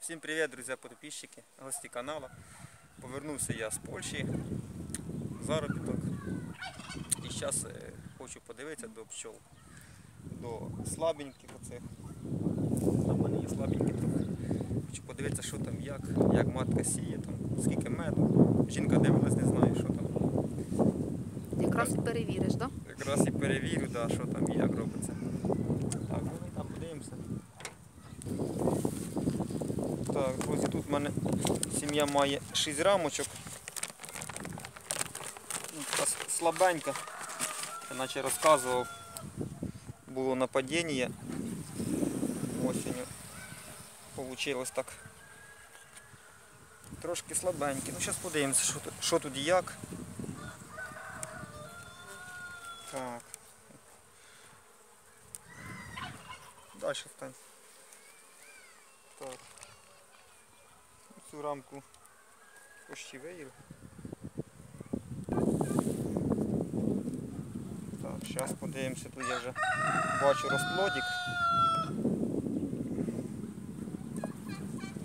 Всім привіт, друзі, підписчики, гості каналу. Повернувся я з Польщі, заробіток. І зараз хочу подивитися до пчол, до слабеньких оцих. Там мене є слабенькі трохи. Хочу подивитися, що там, як, як матка сіє, там, скільки меду. Жінка дивилась, не знаю, що там. Якраз і перевіриш, так? Якраз і перевірю, да, що там і як робиться. Так, ну і там подивимося. Так, друзі, тут в мене сім'я має 6 рамочок. Ну, така слабенька. Наче розказував, було нападіння. Осінню. Получилось так. Трошки слабенькі. Ну зараз подивимося, що тут, що тут як. Так. Дальше встань. Так. Цю рамку почти виїв. Так, зараз подивимося, тут я вже бачу розплодик.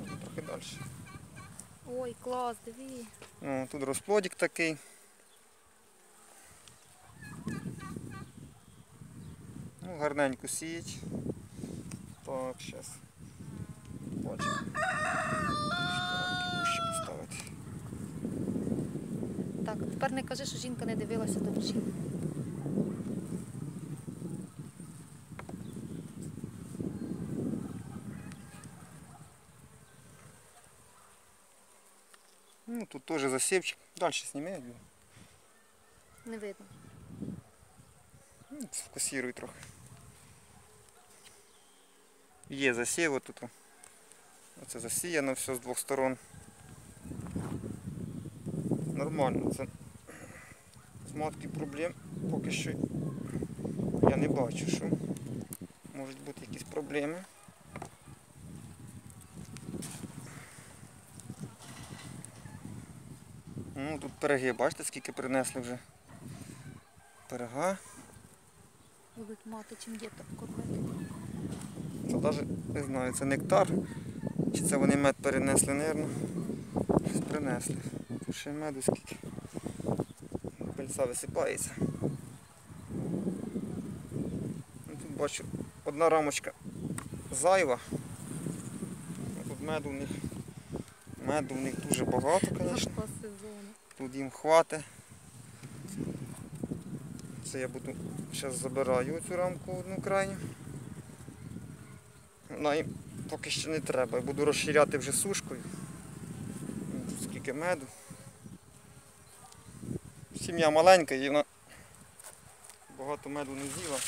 Ну, Трохи далі. Ой, клас, диви. Ну, тут розплодик такий. Ну, гарненько сіять. Так, зараз. Бачимо. Так, тепер не кажи, що жінка не дивилася до пчіл. Ну, тут теж засівчик. Далі зніми. Люба. Не видно. Ну, Сфокусируй трохи. Є засів тут. Оце засіяно все з двох сторон. Нормально. Це з матки проблем поки що я не бачу, що можуть бути якісь проблеми. Ну, тут пироги, бачите, скільки принесли вже. Пирога. Будуть мати чим діток кормити. Це навіть не знаю, це нектар. Чи це вони мед перенесли, мабуть. Щось принесли. Ще меду скільки. Пильця висипається. Ну, Тут бачу одна рамочка зайва. Тут меду в них. Меду в них дуже багато, звісно. Тут їм хватить. Це я буду зараз забираю цю рамку одну крайню. Вона їм поки що не треба. Я буду розширяти вже сушкою. Тут Скільки меду. Сім'я маленька і вона багато меду не з'їла.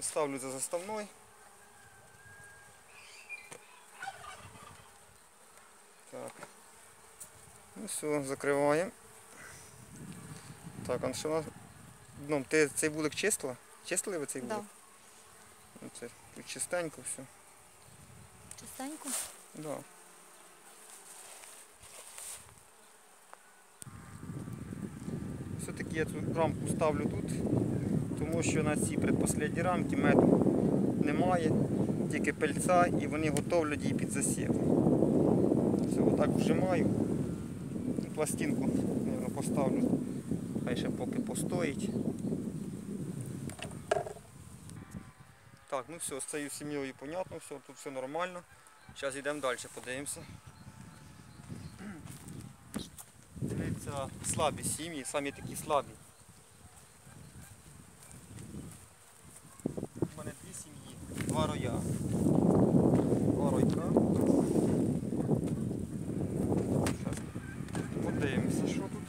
Ставлю за заставною. Так. Ну все, закриваємо. Так, а що у нас? Ну, ти цей вулик чистила? Чистили ви цей Да. вулик? Ну, це тут чистенько все. Чистенько. Да. Я цю рамку ставлю тут, тому що на цій предпоследній рамці меду немає, тільки пельця і вони готовлять її під засів. Все, отак вжимаю. Пластинку мабуть, поставлю. Хай ще поки постоїть. Так, ну все, з цією сім'єю понятно, все, тут все нормально. Зараз йдемо далі, подивимося. Дивіться, слабі сім'ї, самі такі слабі. У мене дві сім'ї, два роя. Два ройка. Зараз подивимося, що тут.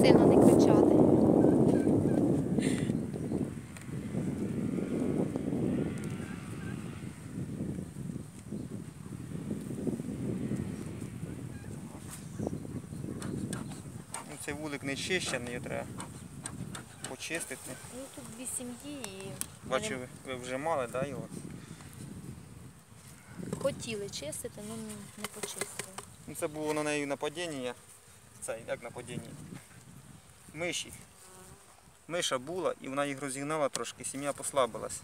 Сильно не кричати. Ну, цей вулик не треба почистити. Ну тут дві сім'ї і Бачу, ви, ви вже мали, да, його? хотіли чистити, але не почистили. Ну, це було на неї нападіння. Це як нападіння? Миші. Миша була і вона їх розігнала трошки, сім'я послабилась.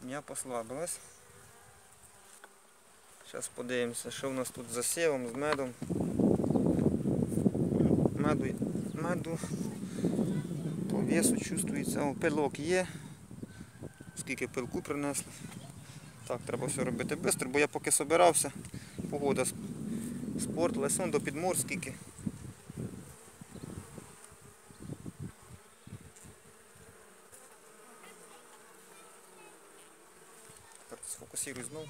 Сім'я послабилась. Зараз подивимося, що в нас тут з засівом, з медом. Меду, меду по весу чувствується. О, пилок є. Скільки пилку принесли. Так, треба все робити швидко, бо я поки собирався, погода с- спортилась, он до підмор скільки. Так, сфокусируй знову.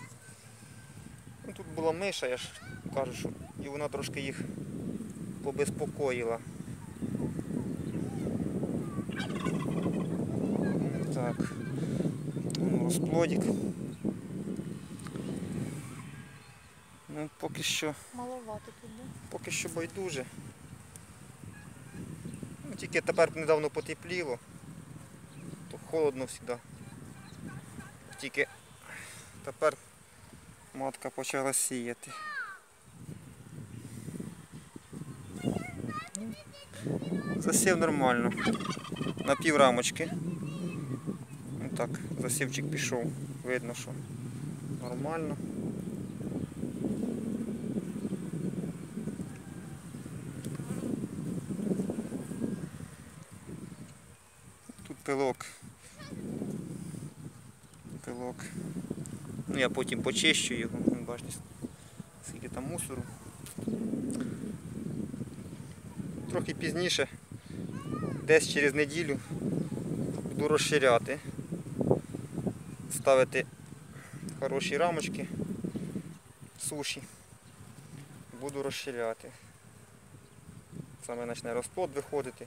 Ну, тут була миша, я ж кажу, що і вона трошки їх побезпокоїла. Так. Ну, розплодик. Ну, поки що, Маловато тут, да? поки що байдуже. Ну, тільки тепер недавно потепліло, то холодно завжди. Тільки тепер матка почала сіяти. Ну, Засів нормально. На пів рамочки. Ну так, засівчик пішов. Видно, що нормально. Тут пилок. Пилок. Ну я потім почищу його, бачите, скільки там мусору. Трохи пізніше, десь через неділю буду розширяти, ставити хороші рамочки, суші. Буду розширяти. Саме почне розплод виходити.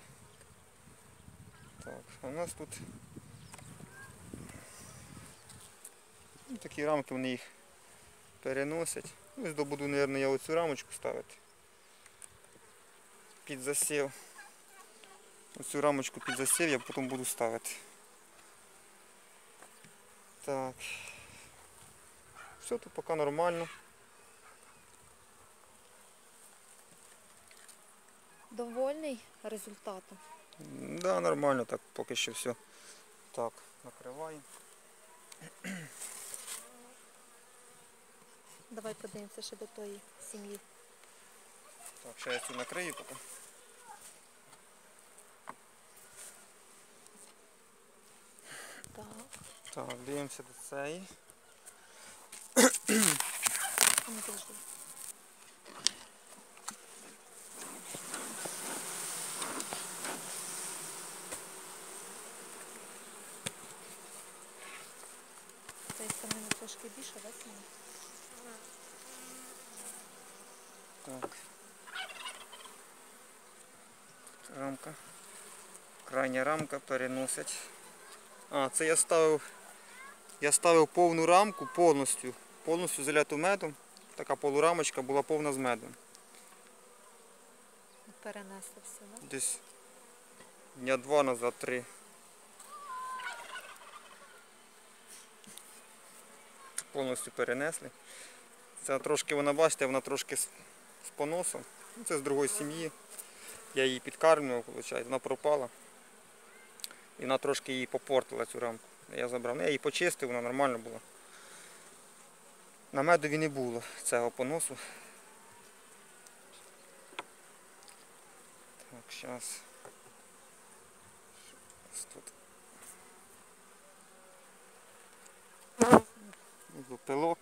Так, у нас тут такі рамки, вони їх переносять. Ось добуду, мабуть, я оцю рамочку ставити. Під засів. Оцю рамочку під засів я потім буду ставити. Так. Все тут поки нормально. Довольний результатом. Да, нормально так поки що все. Так, накриваємо. Давай подивимося ще до тої сім'ї. Так, ще я цю накрию поки. Так. Так, дивимося до цієї. Трошки більше, сім'я? Так. Рамка. Крайня рамка переносять. А, це я ставив. Я ставив повну рамку повністю. Повністю заляту медом. Така полурамочка була повна з медом. Перенесли все, да? Десь дня два назад, три. Повністю перенесли. Це трошки вона, бачите, вона трошки з, з поносом. Ну, Це з другої сім'ї. Я її підкармлював, виходить, вона пропала. І вона трошки її попортила цю рамку. Я забрав. Я її почистив, вона нормально була. На медові не було цього поносу. Так, зараз. Тут. Ну, Пилок.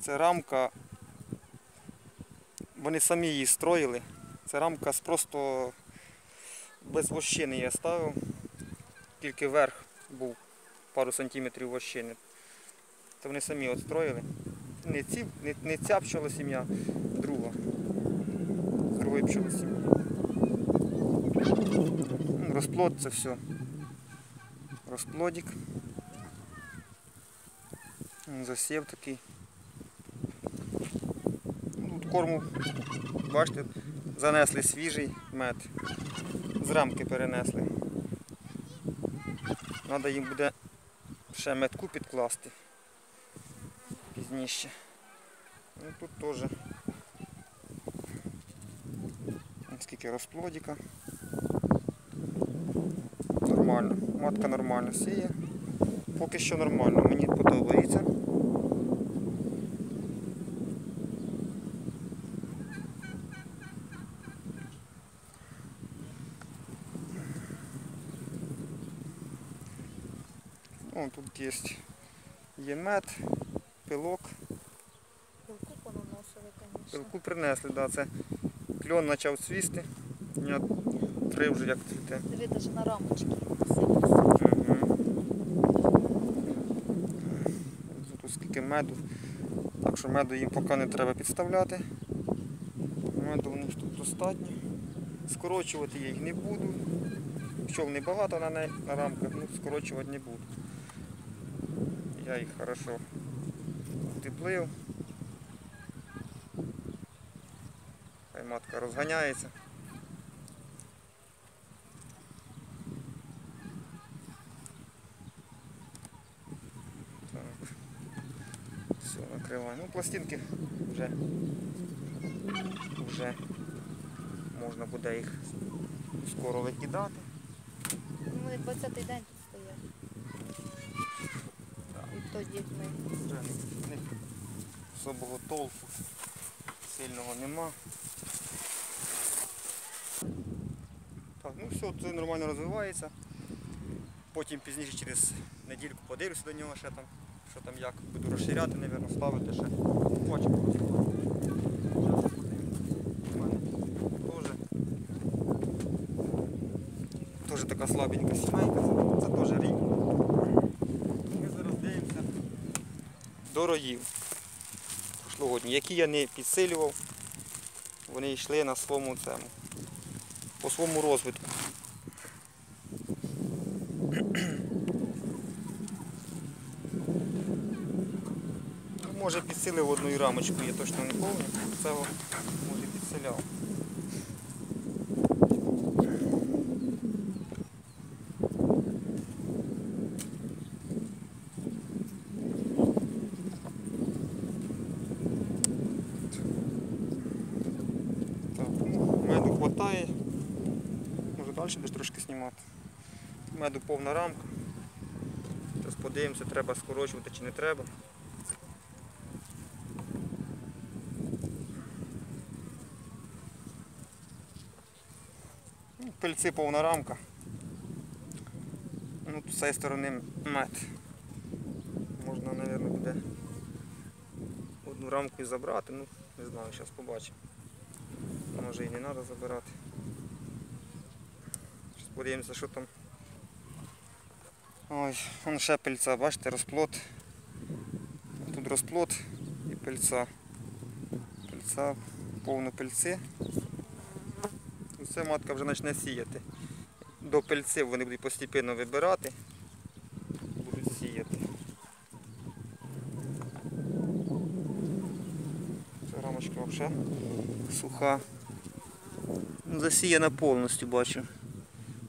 Це рамка. Вони самі її строїли. Це рамка просто без вощини я ставив. Тільки верх був пару сантиметрів вощини. Це вони самі от строїли. Не, ці, не, не ця пчола сім'я, друга. З другої пчоли сім'ї. Ну, Розплод це все. Розплодик. Засів такий. Ну, Тут корму, бачите, занесли свіжий мед. З рамки перенесли. Треба їм буде ще метку підкласти пізніше. Ну, тут теж скільки розплодика. Нормально. Матка нормально сіє. поки що нормально, мені подобається. О, тут є, є мед, пилок. Пилку понаносили, звісно. Пилку принесли, да, це кльон почав цвісти. Дня три вже як цвіте. Диви, навіть на рамочки. Тут скільки меду. Так що меду їм поки не треба підставляти. Меду в них тут достатньо. Скорочувати я їх не буду. Пчол небагато на, неї, на рамках, ну скорочувати не буду. Я їх хорошо утеплив. Хай матка розганяється. Так. Все, накриваю. Ну, пластинки вже, вже можна буде їх скоро викидати. Ну, Вони 20-й день не особого толку сильного нема. Так, ну все, це нормально розвивається. Потім пізніше через недільку подивлюся до нього ще там, що там як. Буду розширяти, мабуть, ставити ще. Бачимо. У теж. Така слабенька сімейка, це теж рік. Ми зараз дивимося до роїв прошлогодні, які я не підсилював, вони йшли на своєму цьому, по своєму розвитку. Може підсилив одну рамочку, я точно не пам'ятаю, цього може підсиляв. Так, ну, меду хватає. Може далі десь трошки знімати. Меду повна рамка. Зараз подивимося, треба скорочувати чи не треба. Ну, Пильці повна рамка. Ну, з цієї сторони мед. Можна, мабуть, буде одну рамку і забрати. Ну, не знаю, зараз побачимо. Може і не треба забирати. Зараз подивимося, що там. Ой, вон ще пильця, бачите, розплод. Тут розплод і пильця. Пильця, повно пильці. Це матка вже почне сіяти. До пильців вони будуть постійно вибирати. Будуть сіяти. Ця рамочка взагалі суха. Ну, Засіяна повністю бачу.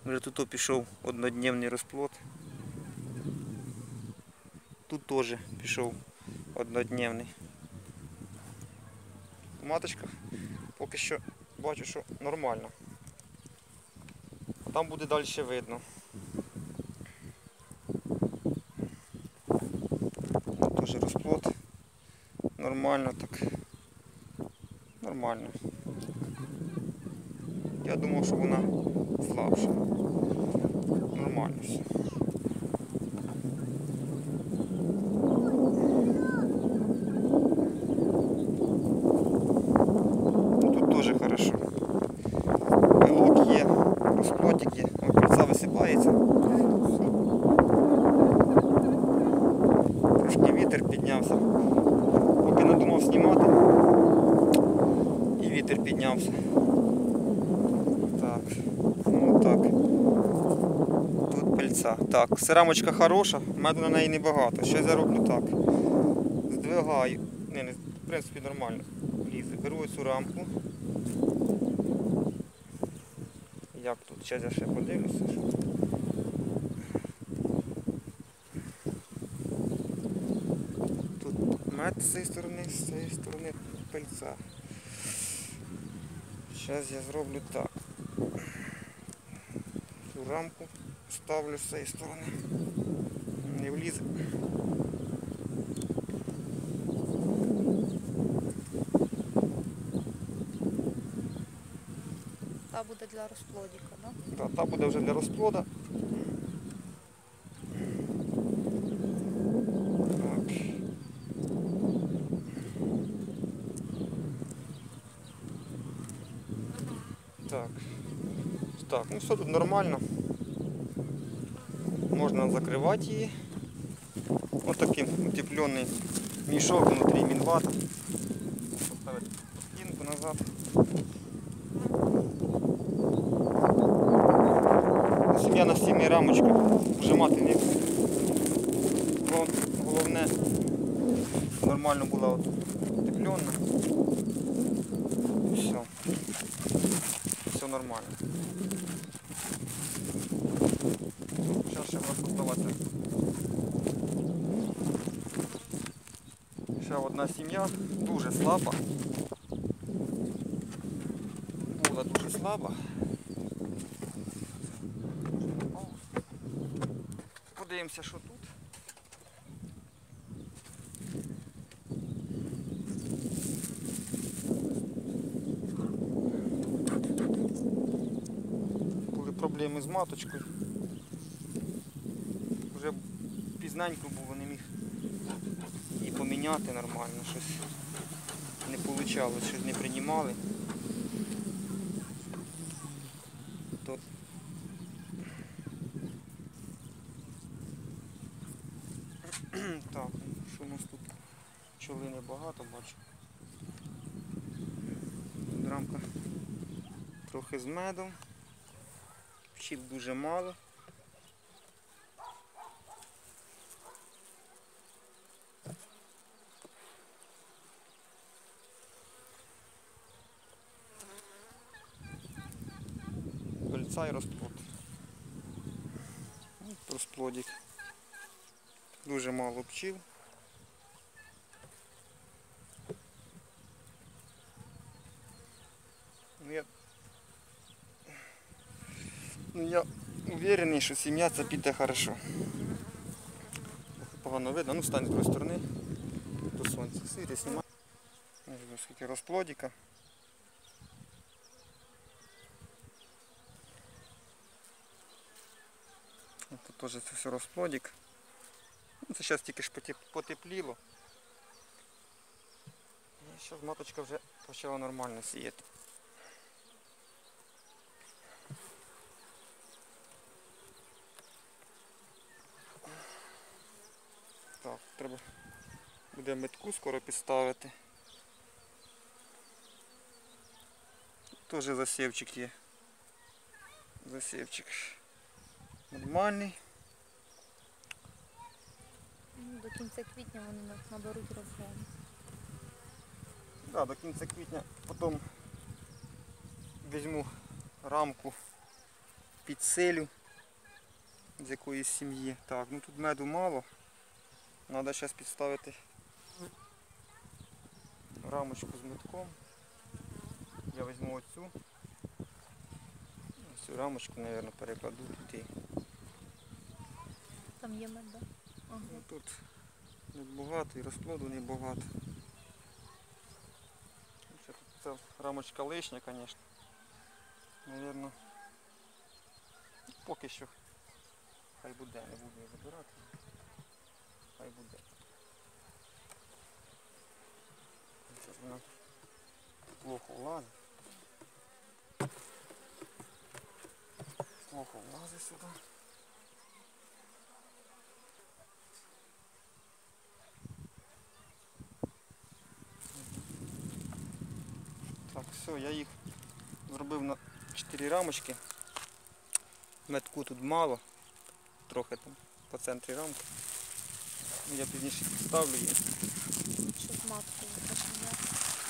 Вже тут пішов однодневний розплод. Тут теж пішов однодневний. Маточка поки що бачу, що нормально. Там буде далі видно. Теж розплод. Нормально так. Нормально. Я думав, що вона слабша. Нормально все. Ну, Тут теж хорошо. Пилок є, розплодик є, О, кільця висипається. Трошки вітер піднявся. Поки не думав знімати. І вітер піднявся. Так, ну так. Тут пильця. Так, серамочка хороша, меду на неї небагато. Щось я роблю так. Здвигаю. Не, не, в принципі нормально. Лізе. Беру цю рамку. Як тут? Зараз я ще подивлюся. Що... Тут мед з цієї сторони, з цієї сторони пильця. Зараз я зроблю так. Цю рамку ставлю з цієї сторони. Не влізе. Та буде для розплодіка, да? Та, та буде вже для розплода. Так. Так. Так, ну все тут нормально. Можна закривати її. Ось таким утеплений мішок внутрі мінвата. Поставити стінку назад. Сім'я на стіні рамочку вжимати не буде. Гол- Головне, нормально була от утеплена. І все. Все нормально. Ще одна сім'я, дуже слаба. Була дуже слаба. Подивимося, що тут. Були проблеми з маточкою. Вже пізненько було, поміняти нормально, щось не вийшло, щось не приймали. Так, що у нас тут пчоли багато бачу. Тут рамка трохи з медом. Пчіл дуже мало. Пильця і розплод. От Розплодик. Дуже мало пчіл. Ну, я... Ну, я уверений, що сім'я це піде хорошо. Погано видно, ну стань з другої сторони. До сонця. Сирі знімаю. Ось скільки розплодика. Теж це все розплодик. Ну, це зараз тільки ж потепліло. І зараз маточка вже почала нормально сіяти. Так, треба буде метку скоро підставити. Теж засівчик є. Засівчик нормальний. Ну, До кінця квітня вони наберуть розгон. Да, до кінця квітня потім візьму рамку підселю з якоїсь сім'ї. Так, ну тут меду мало. Треба зараз підставити рамочку з медком. Я візьму оцю. Цю рамочку, мабуть, перекладу туди. Там є мед, да? Ага. Ну, тут небагато і розплоду небагато. Ще тут ця рамочка лишня, звісно. Навірно. Поки що. Хай буде, не буду її забирати. Хай буде. Зараз вона плохо влазить. Плохо влазить сюди. Так, все, я їх зробив на 4 рамочки. Метку тут мало, трохи там по центрі рамки. Ну, Я пізніше підставлю її. Що з маткою.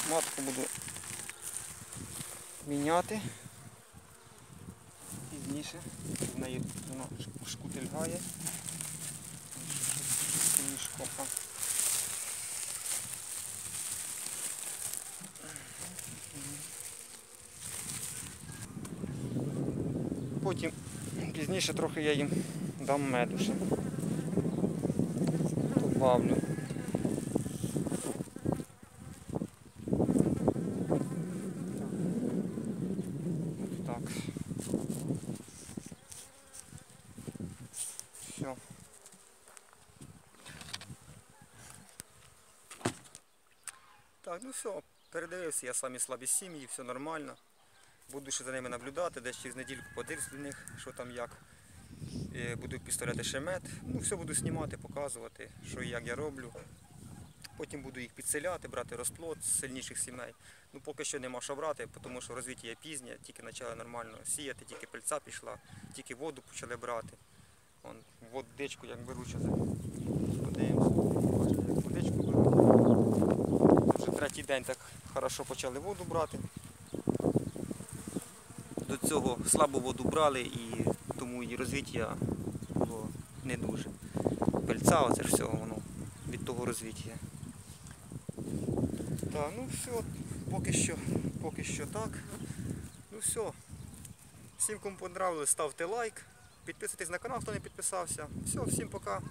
Матку буду міняти пізніше. В неї вона шкутильгає. Мішком. а. Потім пізніше трохи я їм дам меду ще. добавлю. Так. Все. Так, ну все, передивився, я самі слабі сім'ї, все нормально. Буду ще за ними наблюдати, десь через недільку подивлюсь до них, що там як. Буду підставляти шемет. Ну, все буду знімати, показувати, що і як я роблю. Потім буду їх підселяти, брати розплод з сильніших сімей. Ну поки що нема що брати, тому що розвиття є пізнє, тільки почали нормально сіяти, тільки пильця пішла, тільки воду почали брати. Вон, водичку як беру, зараз як водичку беру. Вже третій день так хорошо почали воду брати. До цього слабо воду брали і тому і розвиття було не дуже. Пильця, оце ж все воно від того розвиття. Так, ну все, поки що, поки що так. Ну все. Всім кому понравилось, ставте лайк, підписуйтесь на канал, хто не підписався. Все, всім пока.